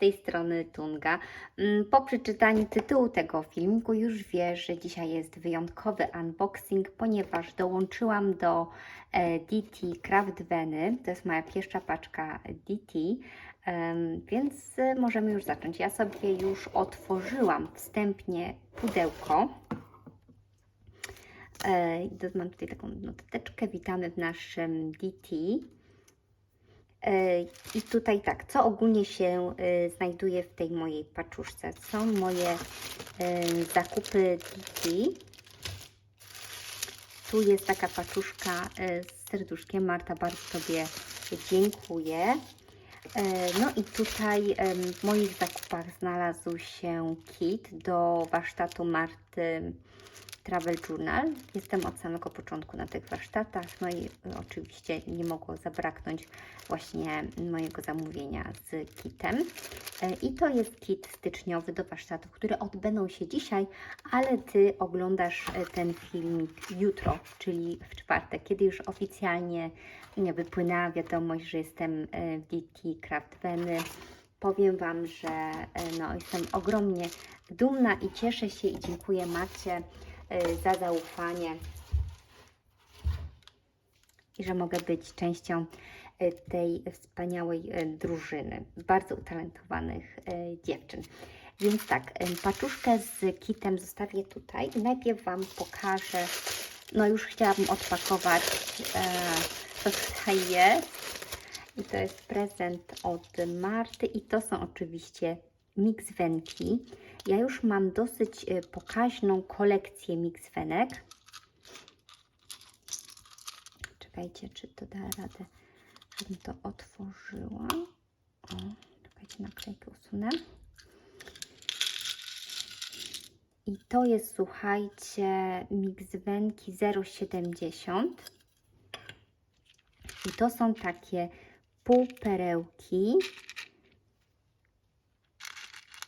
tej strony Tunga. Mm, Po przeczytaniu tytułu tego filmiku już wiesz, że dzisiaj jest wyjątkowy unboxing, ponieważ dołączyłam do e, DT Craft Veny. To jest moja pierwsza paczka DT, więc e, możemy już zacząć. Ja sobie już otworzyłam wstępnie pudełko. E, Mam tutaj taką notateczkę. Witamy w naszym DT. E, I tutaj tak, co ogólnie się e, znajduje w tej mojej paczuszce? Są moje e, zakupy DT. Tu jest taka paczuszka z serduszkiem. Marta, bardzo Tobie dziękuję. No i tutaj w moich zakupach znalazł się kit do warsztatu Marty Travel Journal. Jestem od samego początku na tych warsztatach, no i y, oczywiście nie mogło zabraknąć właśnie mojego zamówienia z kitem. E, I to jest kit styczniowy do warsztatów, które odbędą się dzisiaj, ale Ty oglądasz e, ten filmik jutro, czyli w czwartek, kiedy już oficjalnie nie, wypłynęła wiadomość, że jestem e, w DT Craft Veny. Powiem Wam, że no, jestem ogromnie dumna i cieszę się i dziękuję Marcie za zaufanie i że mogę być częścią e, tej wspaniałej e, drużyny bardzo utalentowanych e, dziewczyn. Więc tak, e, paczuszkę z kitem zostawię tutaj najpierw Wam pokażę, no już chciałabym odpakować, e, co tutaj jest. I to jest prezent od Marty i to są oczywiście mixwenki. Ja już mam dosyć e, pokaźną kolekcję mixwenek. Czekajcie, czy to da radę, żebym to otworzyła. O, czekajcie, naklejkę usunę. I to jest, słuchajcie, mixwenki 0,70. I to są takie półperełki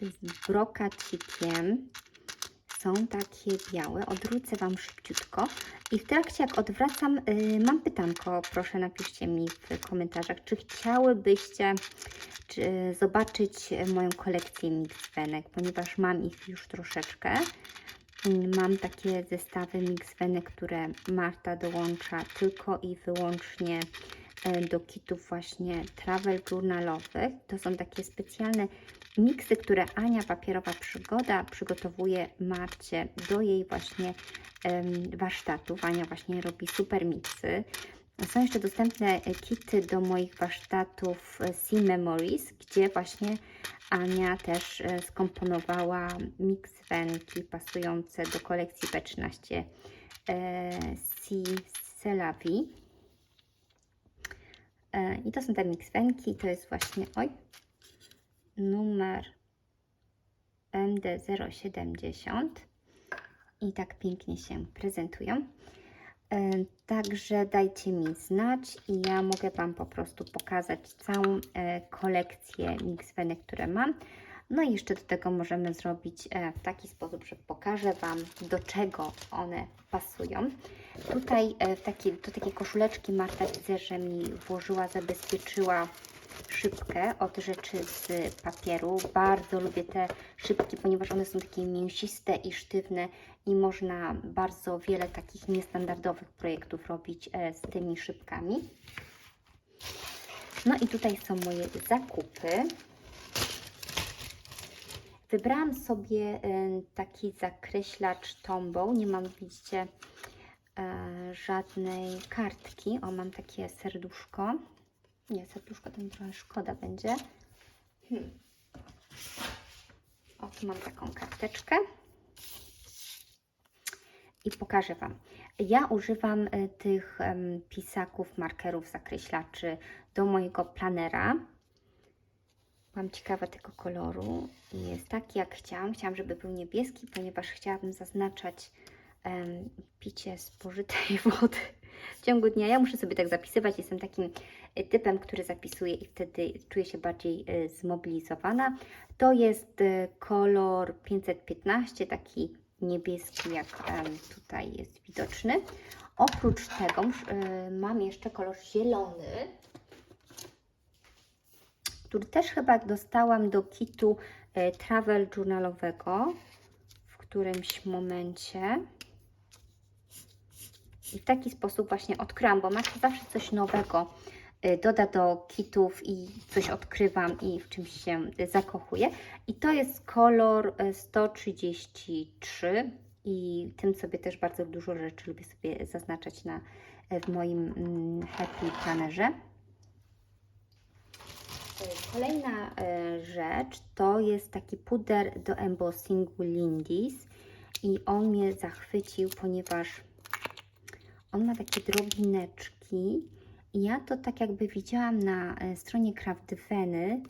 z brokacikiem. Są takie białe. Odwrócę Wam szybciutko. I w trakcie, jak odwracam, y, mam pytanko. Proszę napiszcie mi w komentarzach, czy chciałybyście czy zobaczyć moją kolekcję mixwenek, ponieważ mam ich już troszeczkę. Mm, Mam takie zestawy mixwenek, które Marta dołącza tylko i wyłącznie e, do kitów właśnie travel journalowych. To są takie specjalne miksy, które Ania Papierowa Przygoda przygotowuje Marcie do jej właśnie warsztatów. Ania właśnie robi super miksy. Są jeszcze dostępne e, kity do moich warsztatów Sea Memories, gdzie właśnie Ania też e, skomponowała wenki pasujące do kolekcji B13 e, Sea Selavi. I to są te mix wenki, to jest właśnie, oj, numer MD070 i tak pięknie się prezentują. E, Także dajcie mi znać i ja mogę Wam po prostu pokazać całą e, kolekcję mixwenek, które mam. No i jeszcze do tego możemy zrobić e, w taki sposób, że pokażę Wam do czego one pasują. Tutaj w takie, do takiej koszuleczki Marta widzę, że mi włożyła, zabezpieczyła szybkę od rzeczy z papieru. Bardzo lubię te szybki, ponieważ one są takie mięsiste i sztywne i można bardzo wiele takich niestandardowych projektów robić e, z tymi szybkami. No i tutaj są moje zakupy. Wybrałam sobie e, taki zakreślacz Tombow. Nie mam, widzicie, e, żadnej kartki. O, mam takie serduszko. Nie, serduszko to mi trochę szkoda będzie. Hmm. O, tu mam taką karteczkę. I pokażę Wam. Ja używam e, tych pisaków, markerów, zakreślaczy do mojego planera. Byłam ciekawa tego koloru i jest taki jak chciałam. Chciałam, żeby był niebieski, ponieważ chciałabym zaznaczać em, picie spożytej wody w ciągu dnia. Ja muszę sobie tak zapisywać. Jestem takim e, typem, który zapisuje i wtedy czuję się bardziej e, zmobilizowana. To jest e, kolor 515, taki niebieski, jak tutaj jest widoczny. Oprócz tego mam jeszcze kolor zielony. który też chyba dostałam do kitu travel journalowego w którymś momencie. I w taki sposób właśnie odkryłam, bo Max zawsze coś nowego y, doda do kitów i coś odkrywam i w czymś się y, zakochuję. I to jest kolor y, 133 i tym sobie też bardzo dużo rzeczy lubię sobie zaznaczać na, w moim mm, happy plannerze. Y, Kolejna y, rzecz to jest taki puder do embossingu Lindis i on mnie zachwycił, ponieważ on ma takie drobineczki ja to tak jakby widziałam na e, stronie Craftfeny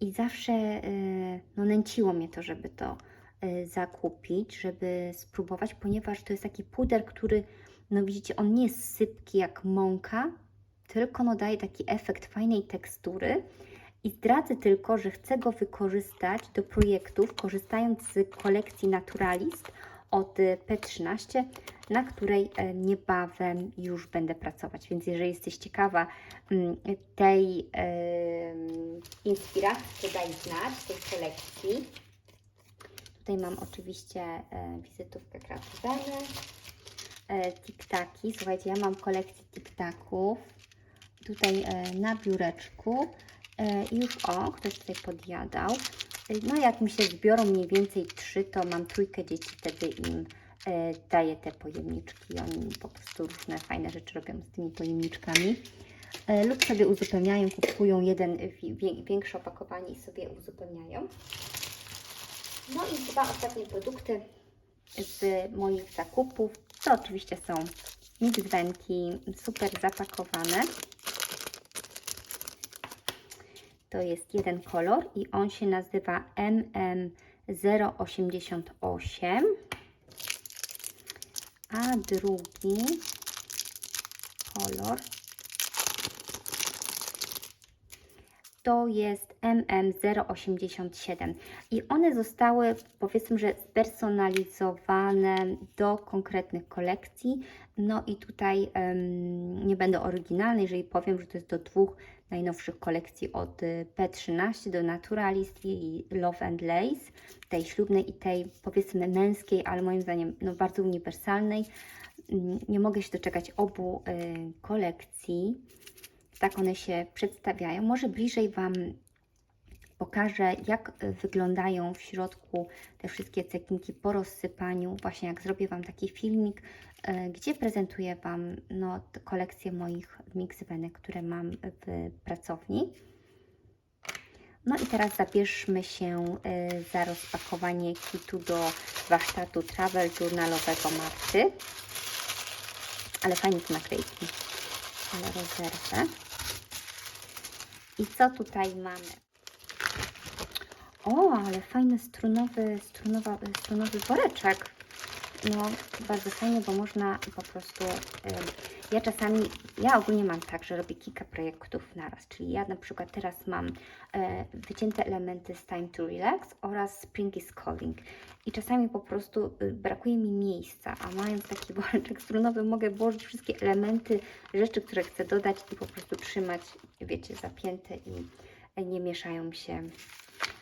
i zawsze e, no, nęciło mnie to, żeby to e, zakupić, żeby spróbować, ponieważ to jest taki puder, który, no widzicie, on nie jest sypki jak mąka, tylko no daje taki efekt fajnej tekstury. I zdradzę tylko, że chcę go wykorzystać do projektów, korzystając z kolekcji Naturalist od e, P13, na której e, niebawem już będę pracować. Więc jeżeli jesteś ciekawa mm, tej e, inspiracji, to daj znać, tej kolekcji. Tutaj mam oczywiście e, wizytówkę Craftweny, e, tiktaki. Słuchajcie, ja mam kolekcję tiktaków. Tutaj e, na biureczku. I już o, ktoś tutaj podjadał. No jak mi się zbiorą mniej więcej trzy, to mam trójkę dzieci, wtedy im e, daję te pojemniczki. Oni po prostu różne fajne rzeczy robią z tymi pojemniczkami. E, lub sobie uzupełniają, kupują jeden większe opakowanie i sobie uzupełniają. No i dwa ostatnie produkty z moich zakupów. To oczywiście są mixwenki, super zapakowane. To jest jeden kolor i on się nazywa MM088. A drugi kolor to jest MM087 i one zostały powiedzmy, że spersonalizowane do konkretnych kolekcji. No i tutaj em, nie będę oryginalna, jeżeli powiem, że to jest do dwóch najnowszych kolekcji od y, P13 do Naturalist i Love and Lace, tej ślubnej i tej powiedzmy męskiej, ale moim zdaniem no, bardzo uniwersalnej. Mm, Nie mogę się doczekać obu y, kolekcji. Tak one się przedstawiają. Może bliżej Wam pokażę, jak y, wyglądają w środku te wszystkie cekinki po rozsypaniu. Właśnie jak zrobię Wam taki filmik, y, gdzie prezentuję Wam no, kolekcję moich mixwenek, które mam w pracowni. No i teraz zabierzmy się y, za rozpakowanie kitu do warsztatu travel journalowego Marty. Ale fajnie są naklejki. Ale rozerwę. I co tutaj mamy? O, ale fajny strunowy, strunowa, strunowy woreczek. No, bardzo fajnie, bo można po prostu. em, ja czasami, ja ogólnie mam tak, że robię kilka projektów naraz. Czyli ja na przykład teraz mam e, wycięte elementy z Time to Relax oraz Spring is Calling. I czasami po prostu y, brakuje mi miejsca, a mając taki woreczek strunowy, mogę włożyć wszystkie elementy, rzeczy, które chcę dodać i po prostu trzymać, wiecie, zapięte i nie mieszają się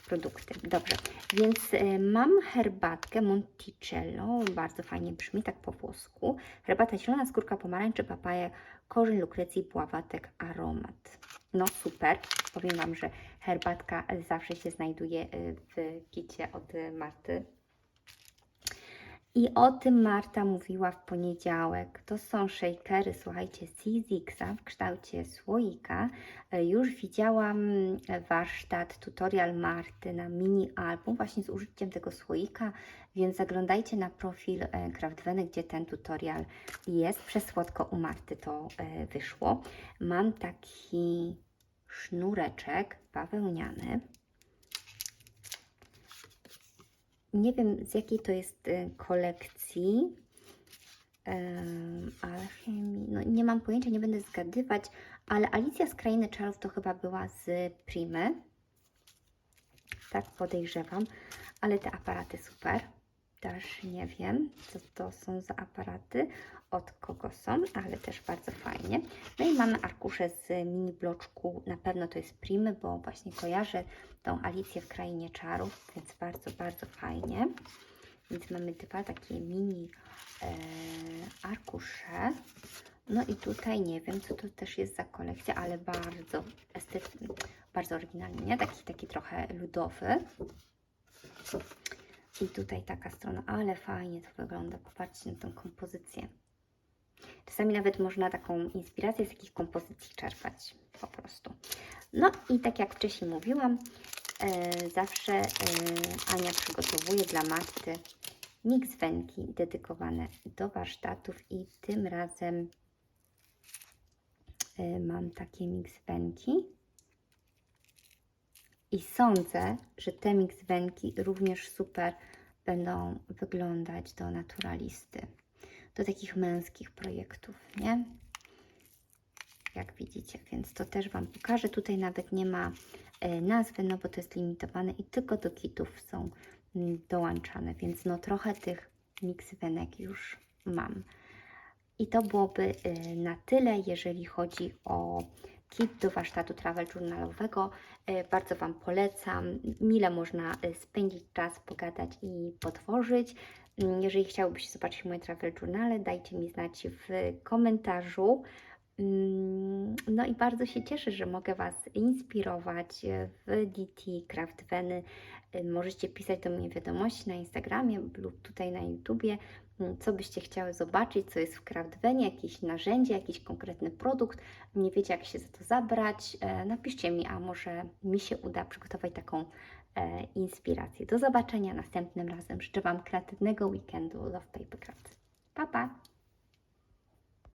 produkty. Dobrze, więc y, mam herbatkę Monticello, bardzo fajnie brzmi, tak po włosku. Herbata zielona, skórka pomarańczy, papaja, korzeń lukrecji, pławatek, aromat. No super, powiem Wam, że herbatka zawsze się znajduje y, w kicie od Marty. I o tym Marta mówiła w poniedziałek. To są shakery, słuchajcie, Sizixa w kształcie słoika. E, Już widziałam e, warsztat, tutorial Marty na mini album właśnie z użyciem tego słoika, więc zaglądajcie na profil e, Craftweny, gdzie ten tutorial jest. Przesłodko u Marty to wyszło. Mam taki sznureczek bawełniany. Nie wiem z jakiej to jest y, kolekcji. Em, alchemii. No, nie mam pojęcia, nie będę zgadywać, ale Alicja z Krainy Czarów to chyba była z Primy. Tak podejrzewam, ale te aparaty super. Też nie wiem, co to są za aparaty, od kogo są, ale też bardzo fajnie. No i mamy arkusze z mini bloczku, na pewno to jest Primy, bo właśnie kojarzę tą Alicję w Krainie Czarów, więc bardzo, bardzo fajnie. Więc mamy dwa takie mini e, arkusze. No i tutaj nie wiem, co to też jest za kolekcja, ale bardzo estetyczny, bardzo oryginalny, nie? Taki, taki trochę ludowy. I tutaj taka strona, ale fajnie to wygląda. Popatrzcie na tą kompozycję. Czasami nawet można taką inspirację z jakichś kompozycji czerpać po prostu. No i tak jak wcześniej mówiłam, e, zawsze e, Ania przygotowuje dla Marty mix wędki dedykowane do warsztatów i tym razem e, mam takie mix wędki. I sądzę, że te mix wędki również super będą wyglądać do naturalisty, do takich męskich projektów, nie? Jak widzicie, więc to też Wam pokażę. Tutaj nawet nie ma e, nazwy, no bo to jest limitowane i tylko do kitów są mm, dołączane, więc no trochę tych mix wenek już mam. I to byłoby y, na tyle, jeżeli chodzi o kit do warsztatu travel journalowego. Y, Bardzo Wam polecam. Mile można y, spędzić czas, pogadać i potworzyć. Mm, Jeżeli chciałbyście zobaczyć moje travel journale, dajcie mi znać w komentarzu. Mm, No i bardzo się cieszę, że mogę Was inspirować y, w DT Craft Veny. Y, Możecie pisać do mnie wiadomości na Instagramie lub tutaj na YouTubie, mm, co byście chciały zobaczyć, co jest w Craftvenie, jakieś narzędzie, jakiś konkretny produkt, nie wiecie jak się za to zabrać, e, napiszcie mi, a może mi się uda przygotować taką e, inspirację. Do zobaczenia następnym razem. Życzę Wam kreatywnego weekendu Love Paper Craft. Pa, pa!